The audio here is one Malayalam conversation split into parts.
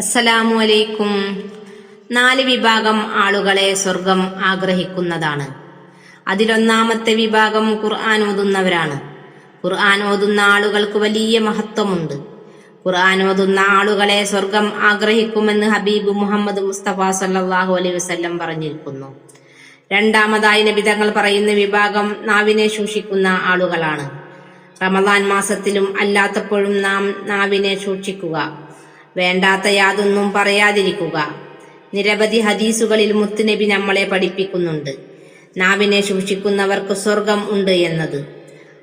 അസ്സലാമു അലൈക്കും നാല് വിഭാഗം ആളുകളെ സ്വർഗം ആഗ്രഹിക്കുന്നതാണ്. അതിലൊന്നാമത്തെ വിഭാഗം ഖുർആൻ ഓതുന്നവരാണ്. ഖുർആൻ ഓതുന്ന ആളുകൾക്ക് വലിയ മഹത്വമുണ്ട്. ഖുർആൻ ഓതുന്ന ആളുകളെ സ്വർഗം ആഗ്രഹിക്കുമെന്ന് ഹബീബ് മുഹമ്മദ് മുസ്തഫ സല്ലാഹു അലൈഹി വസ്ല്ലം പറഞ്ഞിരിക്കുന്നു. രണ്ടാമതായി നബിതങ്ങൾ പറയുന്ന വിഭാഗം നാവിനെ സൂക്ഷിക്കുന്ന ആളുകളാണ്. റമദാൻ മാസത്തിലും അല്ലാത്തപ്പോഴും നാം നാവിനെ സൂക്ഷിക്കുക. വേണ്ടാത്ത യാതൊന്നും പറയാതിരിക്കുക. നിരവധി ഹദീസുകളിൽ മുത്തുനബി നമ്മളെ പഠിപ്പിക്കുന്നുണ്ട്. നാവിനെ സൂക്ഷിക്കുന്നവർക്ക് സ്വർഗം ഉണ്ട് എന്നത്.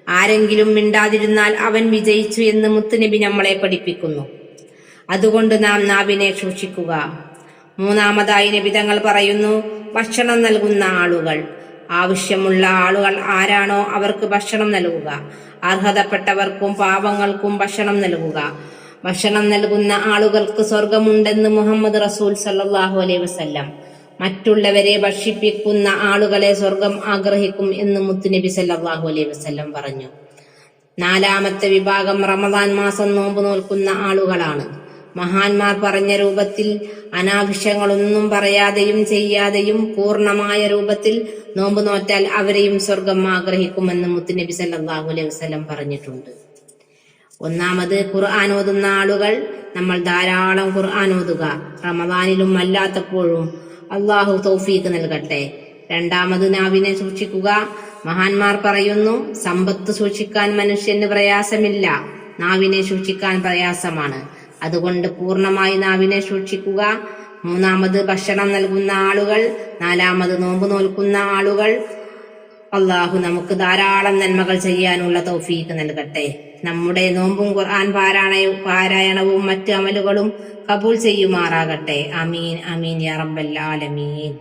ആരെങ്കിലും മിണ്ടാതിരുന്നാൽ അവൻ വിജയിച്ചു എന്ന് മുത്തുനബി നമ്മളെ പഠിപ്പിക്കുന്നു. അതുകൊണ്ട് നാം നാവിനെ സൂക്ഷിക്കുക മൂന്നാമതായി നബിതങ്ങൾ പറയുന്നു ഭക്ഷണം നൽകുന്ന ആളുകൾ. ആവശ്യമുള്ള ആളുകൾ ആരാണോ അവർക്ക് ഭക്ഷണം നൽകുക. അർഹതപ്പെട്ടവർക്കും പാവങ്ങൾക്കും ഭക്ഷണം നൽകുക. ഭക്ഷണം നൽകുന്ന ആളുകൾക്ക് സ്വർഗമുണ്ടെന്ന് മുഹമ്മദ് റസൂൽ സല്ലാഹു അലൈ വസല്ലം. മറ്റുള്ളവരെ ഭക്ഷിപ്പിക്കുന്ന ആളുകളെ സ്വർഗം ആഗ്രഹിക്കും എന്ന് മുത്തുനബി സല്ലാഹു അലൈ വസല്ലം പറഞ്ഞു. നാലാമത്തെ വിഭാഗം റമദാൻ മാസം നോമ്പ് നോൽക്കുന്ന ആളുകളാണ്. മഹാന്മാർ പറഞ്ഞ രൂപത്തിൽ അനാവശ്യങ്ങളൊന്നും പറയാതെയും ചെയ്യാതെയും പൂർണമായ രൂപത്തിൽ നോമ്പ് നോറ്റാൽ അവരെയും സ്വർഗം ആഗ്രഹിക്കുമെന്ന് മുത്തുനബി സല്ലാഹു അലൈഹി വസ്ലം പറഞ്ഞിട്ടുണ്ട്. ഒന്നാമത് ഖുർആൻ ഓതുന്ന ആളുകൾ നമ്മൾ ധാരാളം ഖുർആൻ ഓതുക. റമദാനിലും അല്ലാത്തപ്പോഴും അള്ളാഹു തൗഫീക്ക് നൽകട്ടെ. രണ്ടാമത് നാവിനെ സൂക്ഷിക്കുക. മഹാന്മാർ പറയുന്നു സമ്പത്ത് സൂക്ഷിക്കാൻ മനുഷ്യന് പ്രയാസമില്ല. നാവിനെ സൂക്ഷിക്കാൻ പ്രയാസമാണ്. അതുകൊണ്ട് പൂർണമായി നാവിനെ സൂക്ഷിക്കുക. മൂന്നാമത് ഭക്ഷണം നൽകുന്ന ആളുകൾ നാലാമത് നോമ്പ് നോൽക്കുന്ന ആളുകൾ അള്ളാഹു നമുക്ക് ധാരാളം നന്മകൾ ചെയ്യാനുള്ള തൗഫീക്ക് നൽകട്ടെ. നമ്മുടെ നോമ്പും ഖുർആൻ പാരായണവും പാരായണവും മറ്റ് അമലുകളും കബൂൾ ചെയ്യുമാറാകട്ടെ. അമീൻ അമീൻ യാ റബ്ബൽ ആലമീൻ.